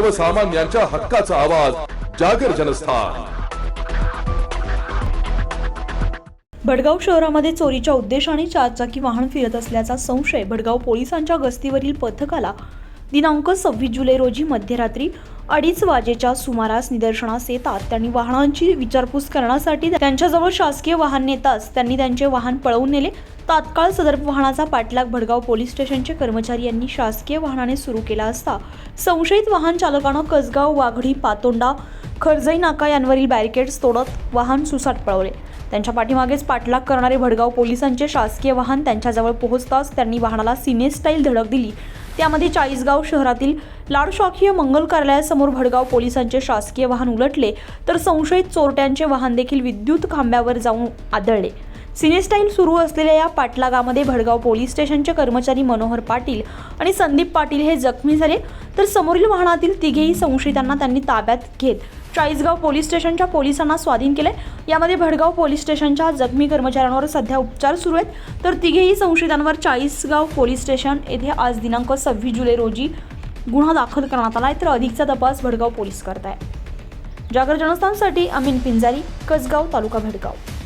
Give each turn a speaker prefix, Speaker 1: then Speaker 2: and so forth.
Speaker 1: सर्वसामान्यांच्या हक्काचा आवाज जागर जनस्थान.
Speaker 2: भडगाव शहरामध्ये चोरीच्या उद्देशाने चारचाकी वाहन फिरत असल्याचा संशय भडगाव पोलिसांच्या गस्तीवरील पथकाला दिनांक सव्वीस जुलै रोजी मध्यरात्री अडीच वाजेच्या सुमारास निदर्शनास येतात. त्यांनी वाहनांची विचारपूस करण्यासाठी त्यांच्याजवळ शासकीय वाहन नेताच त्यांनी त्यांचे वाहन पळवून नेले. तात्काळ सदर वाहनाचा पाठलाग भडगाव पोलीस स्टेशनचे कर्मचारी यांनी शासकीय वाहनाने सुरू केला असता. संशयित वाहन चालकानं कसगाव वाघडी पातोंडा खरजई नाका यांवरील बॅरिकेड्स तोडत वाहन सुसाट पळवले. त्यांच्या पाठीमागेच पाठलाग करणारे भडगाव पोलिसांचे शासकीय वाहन त्यांच्याजवळ पोहोचताच त्यांनी वाहनाला सिने स्टाईल धडक दिली. त्यामध्ये चाळीसगाव शहरातील लाडशाखीय मंगल कार्यालयासमोर भडगाव पोलिसांचे शासकीय वाहन उलटले तर संशयित चोरट्यांचे वाहन देखील विद्युत खांब्यावर जाऊन आदळले. सिनेस्टाईल सुरू असलेल्या या पाटलागामध्ये भडगाव पोलीस स्टेशनचे कर्मचारी मनोहर पाटील आणि संदीप पाटील हे जखमी झाले. तर समोरील वाहनातील तिघेही संशयितांना त्यांनी ताब्यात घेत चाळीसगाव पोलीस स्टेशनच्या पोलिसांना स्वाधीन केले यामध्ये भडगाव पोलीस स्टेशनच्या जखमी कर्मचाऱ्यांवर सध्या उपचार सुरू आहेत. तर तिघेही संशयितांवर चाळीसगाव पोलीस स्टेशन येथे आज दिनांक सव्वीस जुलै रोजी गुन्हा दाखल करण्यात आला आहे. तर अधिकचा तपास भडगाव पोलीस करत आहे जागर जनस्थानसाठी अमीन पिंजारी कसगाव तालुका भडगाव.